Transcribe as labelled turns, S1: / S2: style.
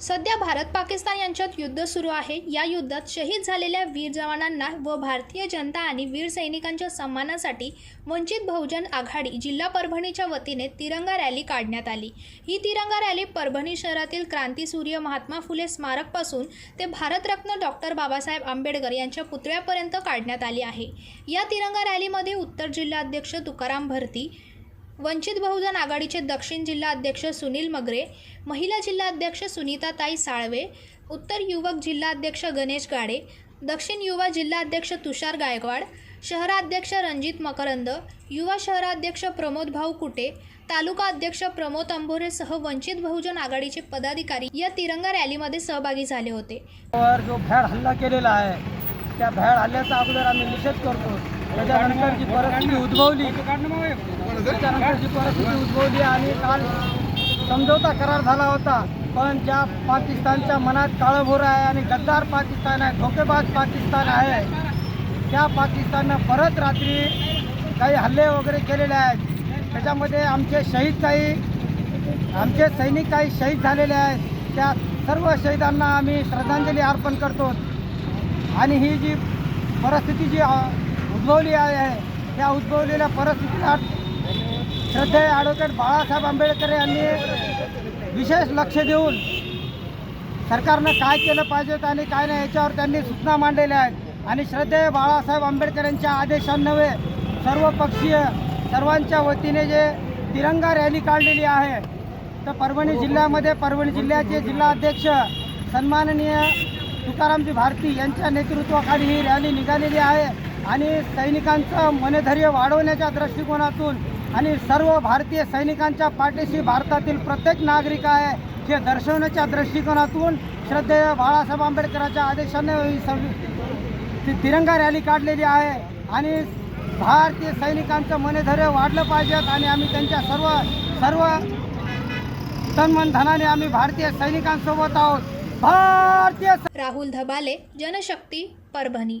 S1: सध्या भारत पाकिस्तान यांच्यात युद्ध सुरू आहे. या युद्धात शहीद झालेल्या वीर जवानांना व भारतीय जनता आणि वीर सैनिकांच्या सन्मानासाठी वंचित बहुजन आघाडी जिल्हा परभणीच्या वतीने तिरंगा रॅली काढण्यात आली. ही तिरंगा रॅली परभणी शहरातील क्रांतीसूर्य महात्मा फुले स्मारकपासून ते भारतरत्न डॉक्टर बाबासाहेब आंबेडकर यांच्या पुतळ्यापर्यंत काढण्यात आली आहे. या तिरंगा रॅलीमध्ये उत्तर जिल्हाध्यक्ष तुकाराम भरती वंचित बहुजन आघाडीचे दक्षिण जिल्हा अध्यक्ष सुनील मगरे महिला जिल्हा अध्यक्ष सुनीताताई साळवे उत्तर युवक जिल्हा अध्यक्ष गणेश गाडे दक्षिण युवा जिल्हा अध्यक्ष तुषार गायकवाड शहराध्यक्ष रणजित मकरंद युवा शहराध्यक्ष प्रमोद भाऊ कुटे तालुका अध्यक्ष प्रमोद अंभोरेसह वंचित बहुजन आघाडीचे पदाधिकारी या तिरंगा रॅलीमध्ये सहभागी झाले होते.
S2: जो भ्याड हल्ला केलेला आहे त्या भ्याड हल्ल्याचा अगोदर आम्ही निषेध करतो. त्याच्यानंतर जी परिस्थिती उद्भवली. त्याच्यानंतर जी परिस्थिती उद्भवली आणि काल समझोता करार झाला होता. पण ज्या पाकिस्तानच्या मनात काळभोर आहे आणि गद्दार पाकिस्तान आहे धोकेबाज पाकिस्तान आहे त्या पाकिस्ताननं परत रात्री काही हल्ले वगैरे केलेले आहेत. त्याच्यामध्ये आमचे शहीद काही आमचे सैनिक काही शहीद झालेले आहेत. त्या सर्व शहीदांना आम्ही श्रद्धांजली अर्पण करतो. आणि ही जी परिस्थिती जी उद्भवली आहे त्या उद्भवलेल्या परिस्थितीला श्रद्धेय ॲडव्होकेट बाळासाहेब आंबेडकर यांनी विशेष लक्ष देऊन सरकारनं काय केलं पाहिजेत आणि काय नाही याच्यावर त्यांनी सूचना मांडलेल्या आहेत. आणि श्रद्धेय बाळासाहेब आंबेडकर यांच्या आदेशान्वये सर्वपक्षीय सर्वांच्या वतीने जे तिरंगा रॅली काढलेली आहे तर परभणी जिल्ह्यामध्ये परभणी जिल्ह्याचे जिल्हाध्यक्ष सन्माननीय तुकारामजी भारती यांच्या नेतृत्वाखाली ही रॅली निघालेली आहे. आणि सैनिकांचं मनधैर्य वाढवण्याच्या दृष्टिकोनातून आणि सर्व भारतीय सैनिकांच्या पाठीशी भारतातील प्रत्येक नागरिक आहे हे दर्शवण्याच्या दृष्टिकोनातून श्रद्धेय बाळासाहेब आंबेडकरांच्या आदेशाने ती तिरंगा रॅली काढलेली आहे. आणि भारतीय सैनिकांचं मनधैर्य वाढलं पाहिजेत आणि आम्ही त्यांच्या सर्व सर्व तन धनाने आम्ही भारतीय सैनिकांसोबत आहोत. भारतीय
S1: राहुल धबाले जनशक्ती परभणी.